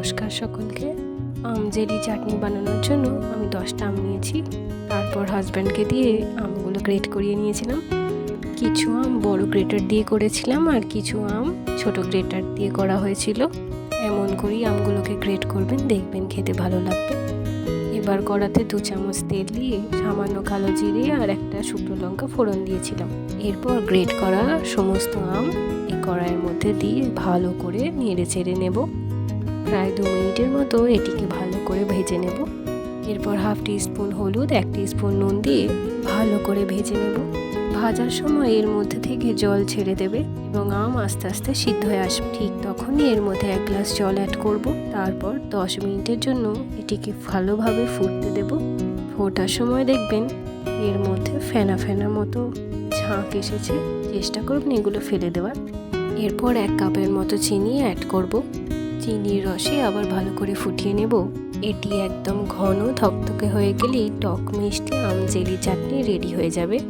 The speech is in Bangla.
নমস্কার সকলকে। আম জেলি চাটনি বানানোর জন্য আমি দশটা আম নিয়েছি। তারপর হাজব্যান্ডকে দিয়ে আমগুলো গ্রেট করিয়ে নিয়েছিলাম। কিছু আম বড় গ্রেটার দিয়ে করেছিলাম আর কিছু আম ছোট গ্রেটার দিয়ে করা হয়েছিল। এমন করেই আমগুলোকে গ্রেট করবেন, দেখবেন খেতে ভালো লাগবে। এবার কড়াতে দু চামচ তেল দিয়ে সামান্য কালো জিরে আর একটা শুকনো লঙ্কা ফোড়ন দিয়েছিলাম। এরপর গ্রেট করা সমস্ত আম এই কড়াইয়ের মধ্যে দিয়ে ভালো করে নেড়ে চেড়ে নেব। প্রায় দু মিনিটের মতো এটিকে ভালো করে ভেজে নেব। এরপর হাফ স্পুন হলুদ, এক টি স্পুন নুন দিয়ে ভালো করে ভেজে নেব। ভাজার সময় এর মধ্যে থেকে জল ছেড়ে দেবে এবং আম আস্তে আস্তে সিদ্ধ হয়ে আসবে। ঠিক তখনই এর মধ্যে এক গ্লাস জল অ্যাড করব। তারপর দশ মিনিটের জন্য এটিকে ভালোভাবে ফুটতে দেব। ফোটার সময় দেখবেন এর মধ্যে ফেনা ফেনা মতো ঝাঁক এসেছে। চেষ্টা করবেন এগুলো ফেলে দেওয়ার। এরপর এক কাপের মতো চিনি অ্যাড করব। চিনির রসে আবার ভালো করে ফুটিয়ে নেব। এটি একদম ঘন, থকথকে হয়ে গেলেই টক মিষ্টি আম জেলি চাটনি রেডি হয়ে যাবে।